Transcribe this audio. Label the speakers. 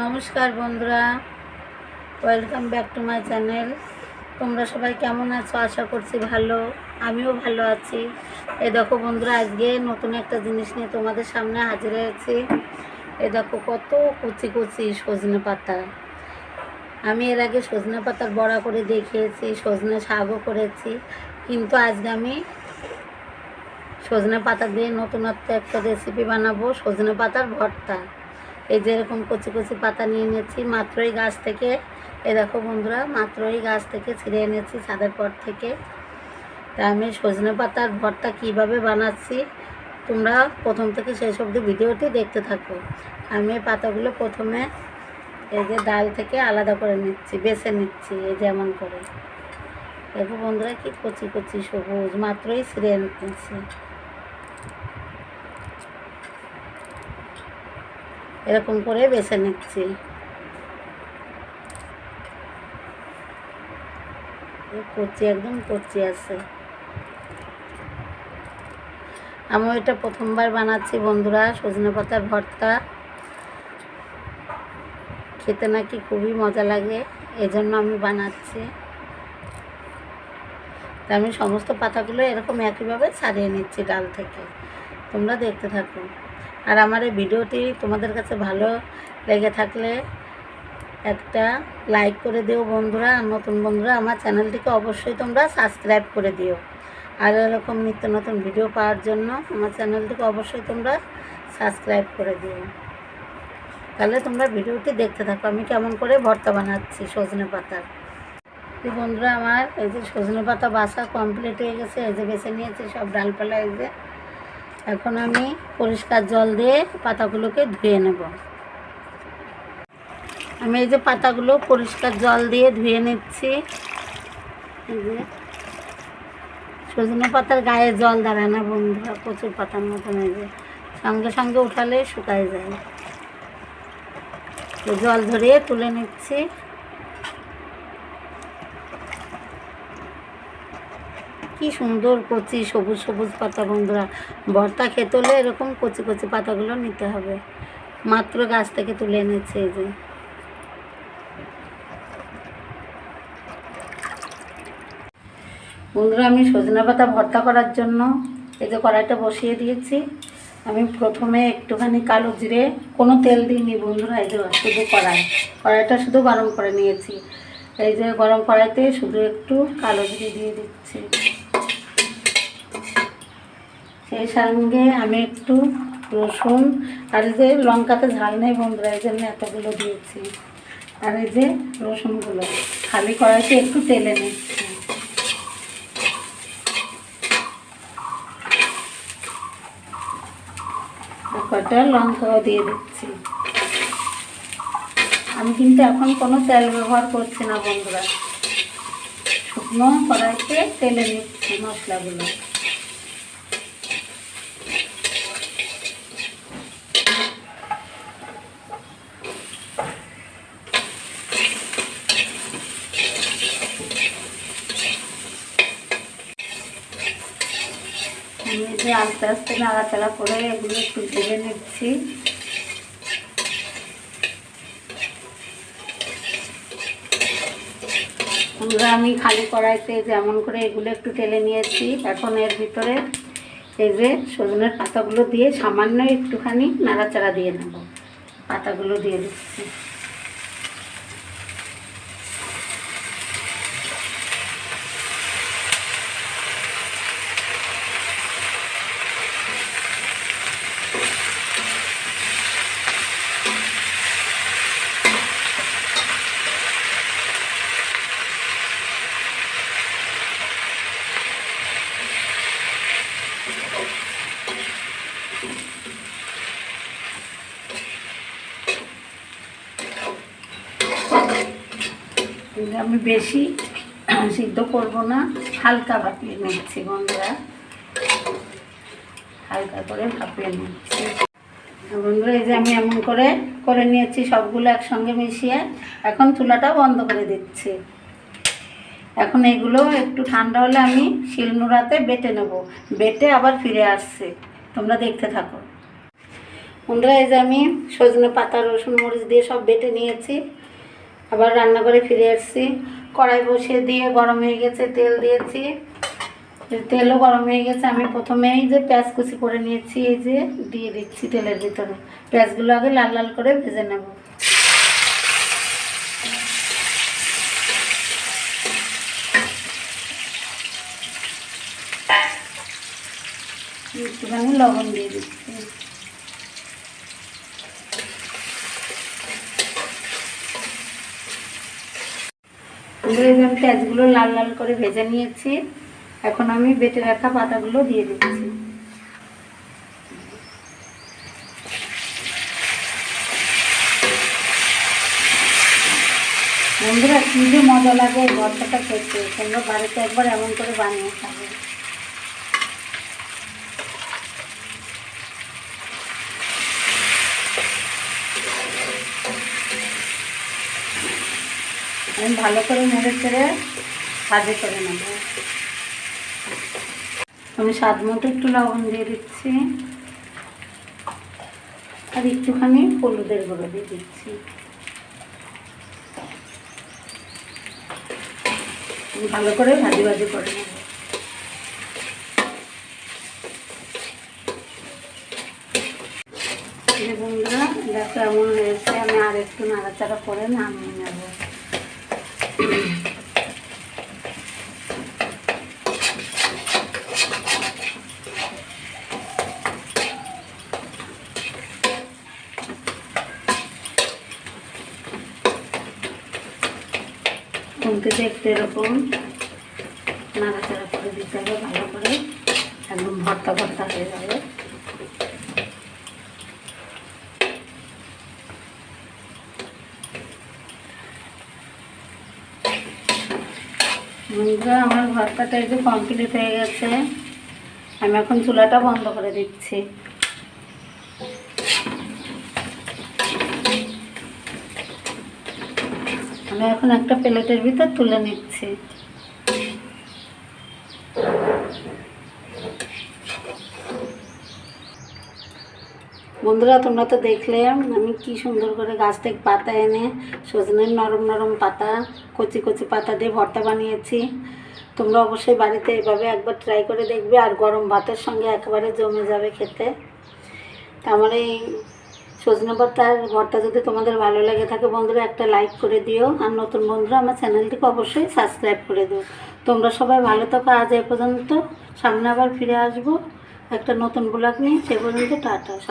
Speaker 1: নমস্কার বন্ধুরা। Welcome back to my channel তোমরা সবাই কেমন আছো? আশা করছি ভালো। আমিও ভালো আছি। এ দেখো বন্ধুরা, আজকে নতুন একটা জিনিস নিয়ে তোমাদের সামনে হাজির হয়েছি। এ দেখো কত কুচি কুচি সজনে পাতা। আমি এর আগে সজনে পাতার বড়া করে দেখিয়েছি, সজনে শাকও করেছি। কিন্তু আজকে আমি সজনে পাতা দিয়ে নতুনত্ব একটা রেসিপি বানাবো, সজনে পাতার ভর্তা। এই যে এরকম কচি কচি পাতা নিয়ে নিয়েছি। মাত্রই গাছ থেকে, এ দেখো বন্ধুরা, মাত্রই গাছ থেকে ছিঁড়ে এনেছি ছাদের পর থেকে। তা আমি সজনে পাতার ভর্তা কীভাবে বানাচ্ছি, তোমরা প্রথম থেকে শেষ অবধি ভিডিওটি দেখতে থাকো। আমি পাতাগুলো প্রথমে এই যে ডাল থেকে আলাদা করে নিচ্ছি, বেছে নিচ্ছি, এই যেমন করে। দেখো বন্ধুরা কি কচি কচি সবুজ, মাত্রই ছিঁড়ে নিচ্ছি এরকম করে বেছে নিচ্ছি। কচি একদম কচি আছে। আমি এটা প্রথমবার বানাচ্ছি বন্ধুরা, সজনে পাতার ভর্তা। খেতে নাকি খুবই মজা লাগে, এজন্য আমি বানাচ্ছি। তা আমি সমস্ত পাতাগুলো এরকম একইভাবে ছাড়িয়ে নিচ্ছি ডাল থেকে। তোমরা দেখতে থাকো। আর আমার এই ভিডিওটি তোমাদের কাছে ভালো লেগে থাকলে একটা লাইক করে দিও বন্ধুরা নতুন বন্ধুরা, আমার চ্যানেলটিকে অবশ্যই তোমরা সাবস্ক্রাইব করে দিও। আর এরকম নিত্য নতুন ভিডিও পাওয়ার জন্য আমার চ্যানেলটিকে অবশ্যই তোমরা সাবস্ক্রাইব করে দিও। তাহলে তোমরা ভিডিওটি দেখতে থাকো, আমি কেমন করে ভর্তা বানাচ্ছি সজনে পাতার বন্ধুরা আমার এই যে সজনে পাতা বাসা কমপ্লিট হয়ে গেছে, এই যে বেছে নিয়েছি সব ডালপালা, এই যে এখন আমি পরিষ্কার জল দিয়ে পাতাগুলোকে ধুয়ে নেব। আমি এই যে পাতাগুলো পরিষ্কার জল দিয়ে ধুয়ে নিচ্ছি। যে সজনে পাতার গায়ে জল দাঁড়ায় না বন্ধুরা প্রচুর পাতার মতন এই যে। সঙ্গে সঙ্গে উঠালে শুকায় যায়। জল ধরিয়ে তুলে নিচ্ছি। কি সুন্দর কচি সবুজ সবুজ পাতা বন্ধুরা। ভর্তা খেতে হলে এরকম কচি কচি পাতাগুলো নিতে হবে। মাত্র গাছ থেকে তুলে এনেছে এই যে। বন্ধুরা, আমি সজনা পাতা ভর্তা করার জন্য এই যে কড়াইটা বসিয়ে দিয়েছি। আমি প্রথমে একটুখানি কালো জিরে, কোনো তেল দিইনি বন্ধুরা, এই যে শুধু কড়াই। কড়াইটা শুধু গরম করে নিয়েছি। এই যে গরম কড়াইতে শুধু একটু কালো জিরে দিয়ে দিচ্ছি। সেই সঙ্গে আমি একটু রসুন আর এই যে লঙ্কাতে ঝাল নেই বন্ধুরা, এই জন্য এতগুলো দিয়েছি। আর এই যে রসুনগুলো, খালি কড়াইতে একটু তেলে নিচ্ছি। কটা লঙ্কাও দিয়ে দিচ্ছি। আমি কিন্তু এখন কোনো তেল ব্যবহার করছি না বন্ধুরা। শুকনো কড়াইতে তেলে নিচ্ছি মশলাগুলো আমি যে আস্তে আস্তে নাড়াচাড়া করে এগুলো একটু ভেজে নিচ্ছি। আমি খালি কড়াইতে যেমন করে এগুলো একটু টেলে নিয়েছি। এখন এর ভিতরে এই যে সজনের পাতাগুলো দিয়ে সামান্য একটুখানি নাড়াচাড়া দিয়ে নেব। পাতাগুলো দিয়ে দিচ্ছি। এগুলো আমি বেশি সিদ্ধ করব না, হালকা ভাপিয়ে নিচ্ছি বন্ধুরা। হালকা করে ভাপিয়ে নিচ্ছি। বন্ধুরা, এই যে আমি এমন করে করে নিয়েছি, সবগুলো একসঙ্গে মিশিয়ে। এখন চুলাটা বন্ধ করে দিচ্ছি। এখন এগুলো একটু ঠান্ডা হলে আমি শিলনোড়াতে বেটে নেব। বেটে আবার ফিরে আসছে। তোমরা দেখতে থাকো। বন্ধুরা, এই যে আমি সজনে পাতা, রসুন, মরিচ দিয়ে সব বেটে নিয়েছি। আবার রান্না করে ফিরে আসছি কড়াই বসিয়ে দিয়ে গরম হয়ে গেছে, তেল দিয়েছি। তেলও গরম হয়ে গেছে। আমি প্রথমেই যে পেঁয়াজ কুচি করে নিয়েছি, এই যে দিয়ে দিচ্ছি তেলের ভিতরে। পেঁয়াজগুলো আগে লাল লাল করে ভেজে নেব। লবণ দিয়ে দিচ্ছি। এগুলো আমি পেঁয়াজগুলো লাল লাল করে ভেজে নিয়েছি। এখন আমি বেটে রাখা পাতাগুলো দিয়ে দিচ্ছি। বন্ধুরা যে মজা লাগে এই ভর্তাটা খেতে। তোমরা বাড়িতে একবার এমন করে বানিয়ে খাবে। আমি ভালো করে নেড়ে চেড়ে ভাজে করে নেব। আমি স্বাদ মতো একটু লবণ দিয়ে দিচ্ছি। আর একটুখানি হলুদের গুঁড়ো দিয়ে দিচ্ছি। ভালো করে ভাজি ভাজি করে নেব। বন্ধুরা, দেখো এমন হয়েছে, আমি আর একটু নাড়াচাড়া করে নামিয়ে নেব। কমতে দেখতে এরকম। নাড়াচাড়া করে দিতে হবে ভালো করে। একদম ভর্তা ভর্তা হয়ে যাবে। বন্ধুরা, আমার ভর্তাটা একটু কমপ্লিট হয়ে গেছে। আমি এখন চুলাটা বন্ধ করে দিচ্ছি। আমি এখন একটা প্লেটের ভিতর তুলে নিচ্ছি। বন্ধুরা, তোমরা তো দেখলে আমি কি সুন্দর করে গাছ থেকে পাতা এনে সজনের নরম নরম পাতা, কচি কচি পাতা দিয়ে ভর্তা বানিয়েছি। তোমরা অবশ্যই বাড়িতে এভাবে একবার ট্রাই করে দেখবে, আর গরম ভাতের সঙ্গে একেবারে জমে যাবে খেতে। তা আমার এই সজনে পাতার ভর্তা যদি তোমাদের ভালো লেগে থাকে, বন্ধুরা, একটা লাইক করে দিও। আর নতুন বন্ধুরা, আমার চ্যানেলটিকে অবশ্যই সাবস্ক্রাইব করে দিও। তোমরা সবাই ভালো থাকো, আজ এ পর্যন্ত। সামনে আবার ফিরে আসব। একটা নতুন ব্লগ নিয়ে, সে পর্যন্ত টাটা সব